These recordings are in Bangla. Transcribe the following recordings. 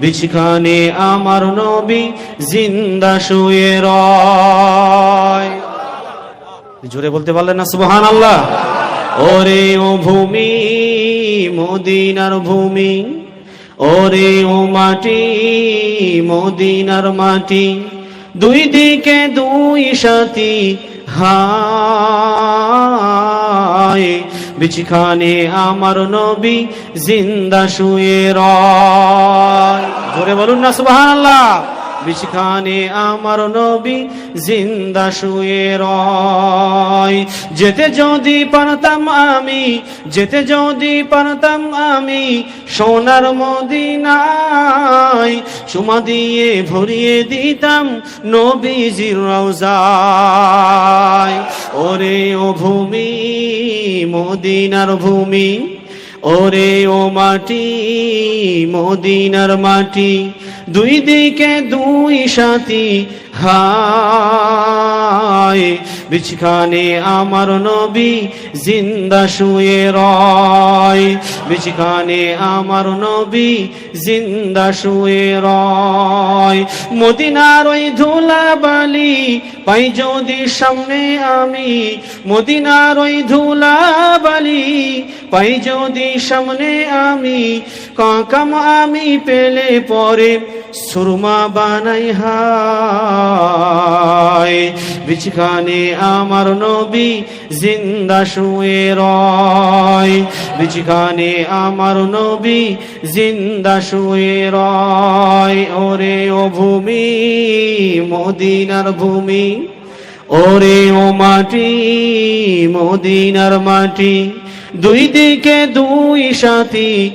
বিছখানে আমার নবী জিন্দা শুয়ে রয়। জোরে বলতে পারলেন না সুবহান আল্লাহ ওরে ও ভূমি, মদিনার ভূমি, ওরে ও মাটি, মদিনার মাটি, দুই দিকে দুই সাথী হায় বিছখানে আমার নবী জিন্দা শুয়ে জোরে বলুন না, সুবহানাল্লাহ। বিছখানে আমার নবী জিন্দা শুয়ে রয়। যেতে যদি পারতাম আমি, যেতে যদি পারতাম আমি সোনার মদিনায় চুমা দিয়ে ভরিয়ে দিতাম নবীজির রওজায়। ওরে ও ভূমি মদিনার ভূমি। ওরে ও মাটি মদিনার মাটি দুই দিকে দুই সাথী হায় বিছখানে আমার নবী জিন্দা শুয়ে রয়। বিছখানে আমার নবী জিন্দা শুয়ে রয়। মদিনার ওই ধুলা বালি পাই যদি সামনে আমি। মদিনার ওই ধুলা বালি পাই যদি সামনে আমি। কাকাম আমি পেলে পরে সুরমা বানাই হায়। বিছখানে আমার নবী জিন্দা শুয়ে রয়। বিছখানে আমার নবী জিন্দা শুয়ে রয়। ওরে ও ভূমি, মদিনার ভূমি। ওরে ও মাটি, মদিনার মাটি। দুই দিকে দুই সাথী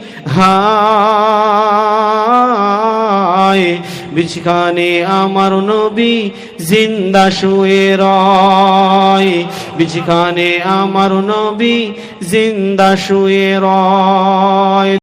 হায়। বিছখানে আমার নবী জিন্দা শুয়ে রয়। বিছখানে আমার নবী জিন্দা শুয়ে রয়।